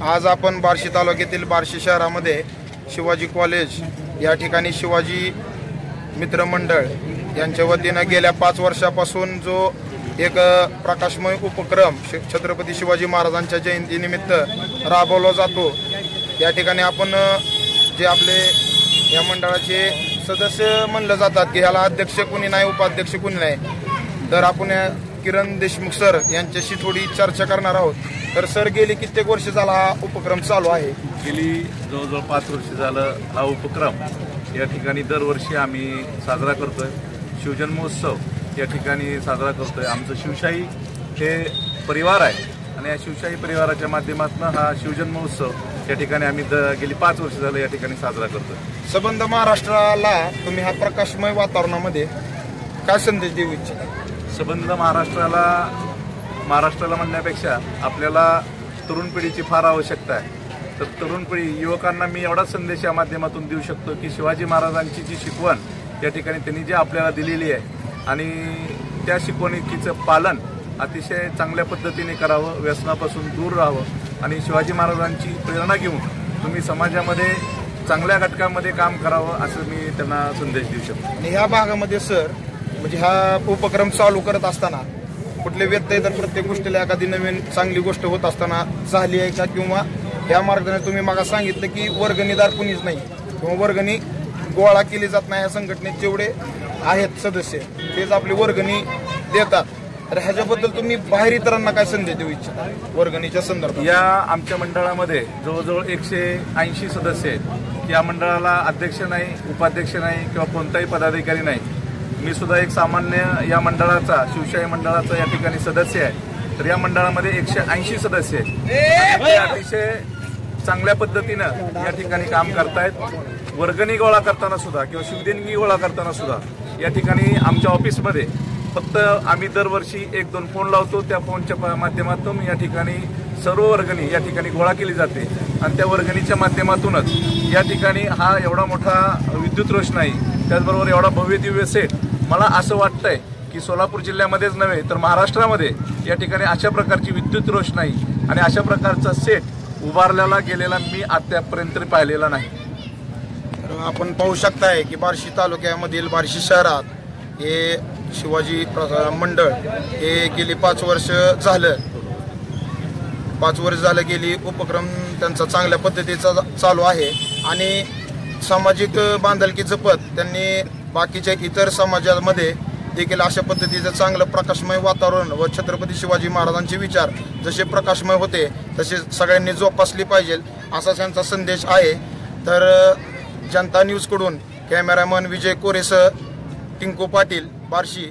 आज आपण बार्शी तालुक्यातील बार्शी शहरामध्ये शिवाजी कॉलेज या ठिकाणी शिवाजी मित्रमंडळ यांच्या वतीनं गेल्या पाच वर्षापासून जो एक प्रकाशमय उपक्रम छत्रपती शिवाजी महाराजांच्या जयंतीनिमित्त राबवला जातो. या ठिकाणी आपण जे आपले या मंडळाचे सदस्य म्हणलं जातात की ह्याला अध्यक्ष कुणी नाही उपाध्यक्ष कुणी नाही. तर आपण या किरण देशमुख सर यांच्याशी थोडी चर्चा करणार आहोत. तर सर गेली कित्येक वर्ष झाला हा उपक्रम चालू आहे. गेली जवळजवळ पाच वर्ष झालं हा उपक्रम. या ठिकाणी दरवर्षी आम्ही साजरा करतोय. शिवजन्मोत्सव या ठिकाणी साजरा करतोय. आमचं शिवशाही हे परिवार आहे. आणि या शिवशाही परिवाराच्या माध्यमातून हा शिवजन्मोत्सव या ठिकाणी आम्ही द गेली पाच वर्ष झालं या ठिकाणी साजरा करतोय. सबंध महाराष्ट्राला तुम्ही हा प्रकाशमय वातावरणामध्ये काय संदेश देऊ इच्छिता? सबंध महाराष्ट्राला महाराष्ट्राला म्हणण्यापेक्षा आपल्याला तरुण पिढीची फार आवश्यकता आहे. तर तरुण पिढी युवकांना मी एवढाच संदेश या माध्यमातून देऊ शकतो की शिवाजी महाराजांची जी शिकवण या ठिकाणी त्यांनी जी आपल्याला दिलेली आहे आणि त्या शिकवणीचं पालन अतिशय चांगल्या पद्धतीने करावं व्यसनापासून दूर राहावं आणि शिवाजी महाराजांची प्रेरणा घेऊन तुम्ही समाजामध्ये चांगल्या घटकामध्ये काम करावं असं मी त्यांना संदेश देऊ शकतो. आणि ह्या भागामध्ये सर म्हणजे हा उपक्रम चालू करत असताना कुठले व्यत्यय तर प्रत्येक गोष्टीला एखादी नवीन चांगली गोष्ट होत असताना झाली आहे का? किंवा या मार्गाने तुम्ही मला सांगितलं की वर्गणीदार कुणीच नाही किंवा वर्गणी गोळा केली जात नाही या संघटनेत जेवढे आहेत सदस्य तेच आपली वर्गणी देतात. तर ह्याच्याबद्दल तुम्ही बाहेर इतरांना काय संदेश देऊ इच्छिता? वर्गणीच्या संदर्भात. या आमच्या मंडळामध्ये जवळजवळ एकशे ऐंशी सदस्य आहेत. या मंडळाला अध्यक्ष नाही उपाध्यक्ष नाही किंवा कोणताही पदाधिकारी नाही. मी सुद्धा एक सामान्य या मंडळाचा शिवशाही मंडळाचा या ठिकाणी सदस्य आहे. तर या मंडळामध्ये एकशे ऐंशी सदस्य आहेत. ते अतिशय चांगल्या पद्धतीनं या ठिकाणी काम करतायत. वर्गणी गोळा करताना सुद्धा किंवा शिवदेणगी गोळा करताना सुद्धा या ठिकाणी आमच्या ऑफिसमध्ये फक्त आम्ही दरवर्षी एक दोन फोन लावतो. त्या फोनच्या प- माध्यमातून या ठिकाणी सर्व वर्गणी या ठिकाणी गोळा केली जाते. आणि त्या वर्गणीच्या माध्यमातूनच या ठिकाणी हा एवढा मोठा विद्युत रोषणाई त्याचबरोबर एवढा भव्य दिव्य सेट मला असं वाटतंय की सोलापूर जिल्ह्यामध्येच नव्हे तर महाराष्ट्रामध्ये या ठिकाणी अशा प्रकारची विद्युत रोषणाई आणि अशा प्रकारचा सेट उभारलेला गेलेला मी आतापर्यंत पाहिलेला नाही. आपण पाहू शकताय की बार्शी तालुक्यामधील बार्शी शहरात हे शिवाजी मंडळ हे गेली पाच वर्ष झालं. पाच वर्ष झालं गेली उपक्रम त्यांचा चांगल्या पद्धतीचा चालू आहे. आणि सामाजिक बांधलकी जपत त्यांनी बाकीच्या इतर समाजामध्ये देखील अशा पद्धतीचं चांगलं प्रकाशमय वातावरण व छत्रपती शिवाजी महाराजांचे विचार जसे प्रकाशमय होते तसे सगळ्यांनी जोपासली पाहिजे असा त्यांचा संदेश आहे. तर जनता न्यूजकडून कॅमेरामन विजय कोरेसह टिंकू पाटील बार्शी.